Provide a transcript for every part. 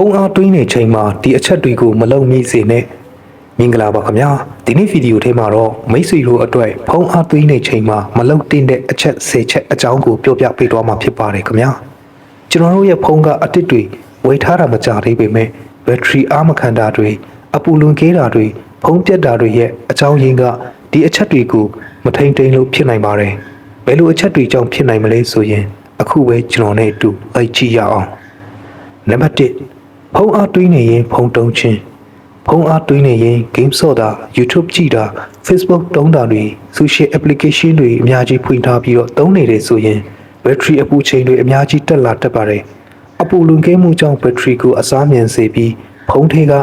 ုံးအားတွင်းနေချိန်မှာဒီအချက်တွေကိုမလုံမိစေနဲ့မင်္ဂလာပါခင်ဗျာဒီနေ့ဗီဒီယိုထဲမှာတော့မိတ်ဆွေတို့အတွက်ဖုံးအားတွင်းနေချိန်မှာမလုံတင်တဲ့အချက်၁၀ချက်အကြောင်းကိုပြောပြပေးသွားမှာဖြစ်ပါတယ်ခင်ဗျာကျွန်တော်တို့ရဲ့ဖုံးကအတစ်တွေဝယ်ထားတာမကြသေးပေမဲ့ဘက်ထရီအားမခံတာတွေအပူလွန်ကဲတာတွေဖုံးပြတ်တာတွေရဲ့အကြောင်းရင်းကဒီအချက်တွေကိုမထိန်တိန်လို့ဖြစ်နိုင်ပါတယ်ဘယ်လိုအချက်တွေကြောင့်ဖြစ်နိုင်မလဲဆိုရင်အခုပဲကျွန်တော်နဲ့အတူလိုက်ကြည့်ရအောင်နံပါတ်1 ဖုန်းအားတွေးနေရင်ဖုန်းတုံးခြင်းဖုန်းအားတွေးနေရင် game ဆော့တာ YouTube ကြည့်တာ Facebook တုံးတာတွေ social application တွေအများကြီးဖွင့်ထားပြီးတော့တုံးနေတယ်ဆိုရင် battery အပူချိန်တွေအများကြီးတက်လာတတ်ပါတယ်အပူလွန်ကဲမှုကြောင့် battery ကိုအစားမြန်စေပြီးဖုန်းထဲက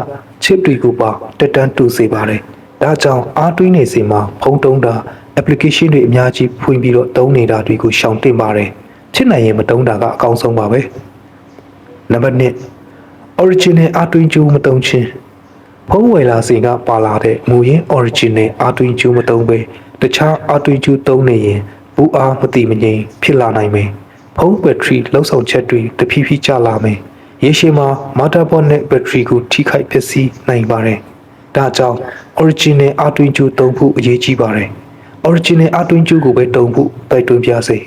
chip တွေကိုပါတက်တန်းတူစေပါတယ်ဒါကြောင့်အားတွေးနေစီမှာဖုန်းတုံးတာ application တွေအများကြီးဖွင့်ပြီးတော့တုံးနေတာတွေကိုရှောင်တင်ပါတယ်ဖြစ်နိုင်ရင်မတုံးတာကအကောင်းဆုံးပါပဲနံပါတ်1 original အတွင်းကျိုးမတုံချင်းဖုံးဝယ်လာစီကပါလာတဲ့မူရင်း original အတွင်းကျိုးမတုံပဲတခြားအတွင်းကျိုးတုံးနေရင်ဘူးအားမတိမငြိမ်ဖြစ်လာနိုင်မယ်ဖုံးဘက်ထရီလောက်ဆောင်ချက်တွေတဖြည်းဖြည်းကျလာမယ်ရေရှည်မှာ motherboard နဲ့ battery ကိုထိခိုက်ပျက်စီးနိုင်ပါတယ်ဒါကြောင့် original အတွင်းကျိုးတုံးဖို့အရေးကြီးပါတယ် original အတွင်းကျိုးကိုပဲတုံဖို့တိုက်တွန်းပြစေ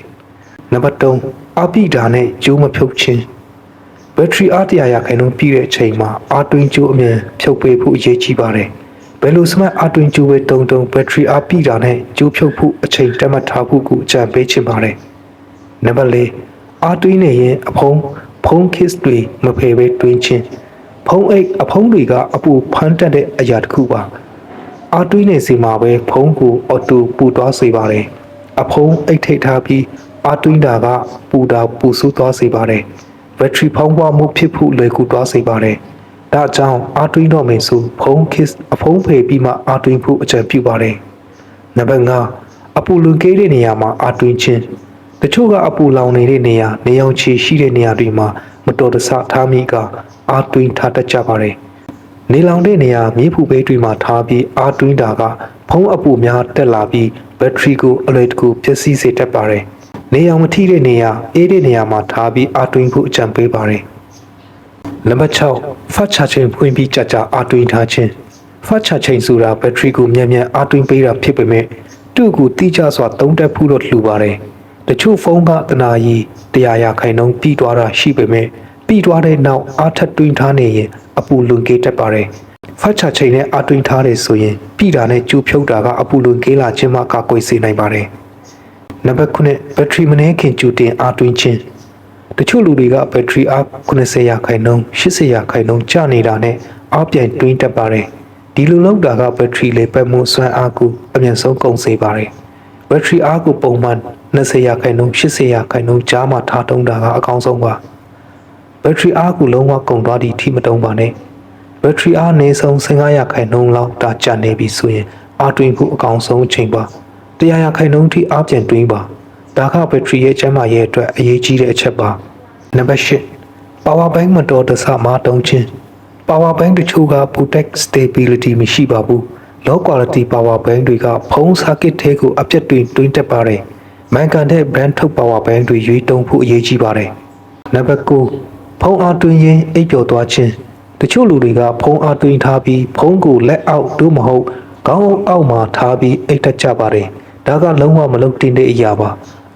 နံပါတ်3အပိဓာနဲ့ကျိုးမဖြုတ်ခြင်း ဘက်ထရီအားတရာရာခိုင်နှုန်းပြည့်တဲ့အချိန်မှာအာတွင်းကျိုးအမြန်ဖြုတ်ပေးဖို့အရေးကြီးပါတယ်။ဘယ်လိုစမတ်အာတွင်းကျိုးပဲတုံတုံဘက်ထရီအားပြည့်တာနဲ့ကျိုးဖြုတ်ဖို့အချိန်တက်မှတ်ထားဖို့ကိုအကြံပေးချင်ပါတယ်။နံပါတ်၄အာတွင်းနေရင်အဖုံးဖုံး kiss တွေမဖယ်ပဲတွင်းချင်းဖုံးအိတ်အဖုံးတွေကအပူဖမ်းတက်တဲ့အရာတစ်ခုပါ။အာတွင်းနေစီမှာပဲဖုံးကိုအော်တိုပူသွားစေပါတယ်။အဖုံးအိတ်ထိတ်ထားပြီးအာတွင်းတာကပူတာပူဆူသွားစေပါတယ်။ ဘက်ထရီဖောင်းပွားမှုဖြစ်ဖို့လွယ်ကူသွားစေပါတယ်။ဒါကြောင့်အားတွင်းတော့မယ်ဆိုဖုံး kiss အဖုံးဖယ်ပြီးမှအားတွင်းဖို့အကြံပြုပါတယ်။နံပါတ်5အပူလွန်ကဲတဲ့နေရာမှာအားတွင်းခြင်းတချို့ကအပူလောင်နေတဲ့နေရာနေအောင်ချီရှိတဲ့နေရာတွေမှာမတော်တဆထားမိကအားတွင်းထားတတ်ကြပါတယ်။နေလောင်တဲ့နေရာမြေဖူဘေးတွေမှာထားပြီးအားတွင်းတာကဖုံးအပူများတက်လာပြီးဘက်ထရီကိုအလွယ်တကူပျက်စီးစေတတ်ပါတယ်။ နေအောင်မထိတဲ့နေရာအေးတဲ့နေရာမှာထားပြီးအားတွင်းဖို့အကြံပေးပါတယ်။နံပါတ်6ဖတ်ချခြင်းဖွင့်ပြီးကြကြအားတွင်းထားခြင်းဖတ်ချခြင်းဆိုတာဘက်ထရီကိုမြန်မြန်အားတွင်းပေးတာဖြစ်ပေမဲ့သူ့ကိုတိကျစွာသုံးတတ်ဖို့တော့လိုပါတယ်။တချို့ဖုန်းကတနာရီတရားရာခိုင်နှုန်းပြီးသွားတာရှိပေမဲ့ပြီးသွားတဲ့နောက်အားထပ်တွင်းထားနေရင်အပူလွန်ကဲတတ်ပါတယ်။ဖတ်ချခြင်းနဲ့အားတွင်းထားတယ်ဆိုရင်ပြည်တာနဲ့ကျူဖြုတ်တာကအပူလွန်ကဲလာခြင်းမှကာကွယ်စေနိုင်ပါတယ်။ နံပါတ်9ဘက်ထရီမနှဲခင်ကြိုတင်အားတွင်းခြင်းတချို့လူတွေကဘက်ထရီအား90ရာခိုင်နှုန်း80ရာခိုင်နှုန်းကျနေတာနဲ့အားပြန်တွင်းတက်ပါတယ်ဒီလိုလောက်တာကဘက်ထရီလေပတ်မှုစွမ်းအားကိုအမြန်ဆုံးကုန်စေပါတယ်ဘက်ထရီအားကိုပုံမှန်20ရာခိုင်နှုန်း80ရာခိုင်နှုန်းကြားမှာထားတုံးတာကအကောင်းဆုံးပါဘက်ထရီအားကိုလုံးဝကုန်သွားသည့်အထိမတုံးပါနဲ့ဘက်ထရီအားအနည်းဆုံး15ရာခိုင်နှုန်းလောက်ဒါကျန်နေပြီဆိုရင်အားတွင်းဖို့အကောင်းဆုံးအချိန်ပါ 100ရာခိုင်နှုန်းထိအားပြန်တွင်းပါဒါကဘက်ထရီရဲ့ကျန်းမာရေးအတွက်အရေးကြီးတဲ့အချက်ပါနံပါတ်8 power bank မတော်တဆမှာတုံးခြင်း power bank တချို့က protect stability မရှိပါဘူး low quality power bank တွေကဖုံး circuit ထဲကိုအပြတ်တွင်တွင်းတက်ပါတယ်မန်ကန်တဲ့ brand ထုတ် power bank တွေရွေးတုံးဖို့အရေးကြီးပါတယ်နံပါတ်9ဖုံးအားတွင်းရင်အိပ်ပျော်သွားခြင်းတချို့လူတွေကဖုံးအားတွင်းထားပြီးဖုံးကိုလက်အောက်တို့မဟုတ်ခေါင်းအုပ်အောက်မှာထားပြီးအိပ်တတ်ကြပါတယ် ဒါကလုံးဝမလုပ်တင်တဲ့အရာပါ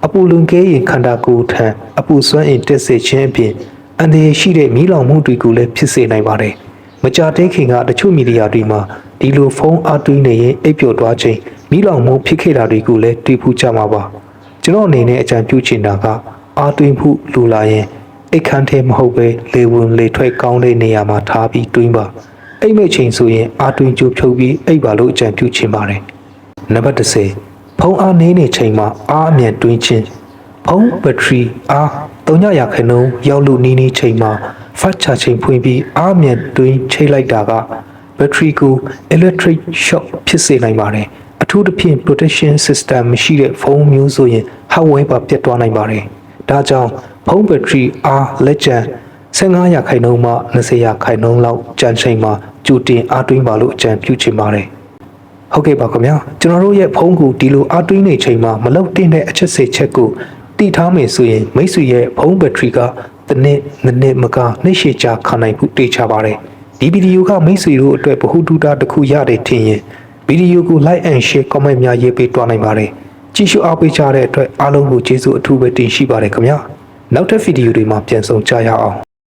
အပူလွန်ကဲရင်ခန္ဓာကိုယ်ထံအပူစွမ်းအင်တက်စေခြင်းအပြင်အန္တရာယ်ရှိတဲ့မီးလောင်မှုတွေကိုလည်းဖြစ်စေနိုင်ပါတယ်။မကြသေးခင်ကတချို့မီဒီယာတွေမှာဒီလိုဖုန်းအသွင်းနေရင်အိပ်ပျော်သွားခြင်းမီးလောင်မှုဖြစ်ခဲ့တာတွေကိုလည်းတွေ့ဖူးကြမှာပါ။ကျွန်တော်အနေနဲ့အကြံပြုချင်တာကအာသွင်းမှုလိုလာရင်အိတ်ခမ်းထဲမဟုတ်ပဲလေဝင်လေထွက်ကောင်းတဲ့နေရာမှာထားပြီးတွင်းပါ။အိတ်မဲ့ချိန်ဆိုရင်အာသွင်းကြိုးဖြုတ်ပြီးအိပ်ပါလို့အကြံပြုချင်ပါတယ်။နံပါတ်30 ဖုံးအားနေနေချိန်မှာအားအမြန်တွင်းချင်းဖုံးဘက်ထရီအား300ရာခိုင်နှုန်းရောက်လို့နီးနီးချိန်မှာဖတ်ချချိန်ဖွင့်ပြီးအားအမြန်တွင်းချိတ်လိုက်တာကဘက်ထရီကို electric shock ဖြစ်စေနိုင်ပါတယ်အထူးသဖြင့် protection system မရှိတဲ့ဖုန်းမျိုးဆိုရင် hardware ပါပြတ်သွားနိုင်ပါတယ်ဒါကြောင့်ဖုန်းဘက်ထရီအားလက်ကျန်15ရာခိုင်နှုန်းမှ20ရာခိုင်နှုန်းလောက်ကြန့်ချိန်မှာကြိုတင်အားတွင်းပါလို့အကြံပြုချင်ပါတယ် ဟုတ်ကဲ့ပါခင်ဗျာကျွန်တော်တို့ရဲ့ဖုန်းကိုဒီလိုအားတွင်းနေချိန်မှာမလောက်တင်တဲ့အချက်စေချက်ကိုတည်ထားမယ်ဆိုရင်မိတ်ဆွေရဲ့ဖုန်းဘက်ထရီကတတစ်နှစ်နှစ်နှစ်မကနှိမ့်ရှည်ချခံနိုင်မှုတေချာပါတယ်ဒီဗီဒီယိုကမိတ်ဆွေတို့အတွက်ဗဟုတုတတစ်ခုရတယ်ထင်ရင်ဗီဒီယိုကို like and share comment များရေးပေးတွားနိုင်ပါတယ်ကြည့်ရှုအားပေးကြတဲ့အတွက်အားလုံးကိုကျေးဇူးအထူးပဲတင်ရှိပါတယ်ခင်ဗျာနောက်ထပ်ဗီဒီယိုတွေမှာပြန်ဆောင်ကြရအောင်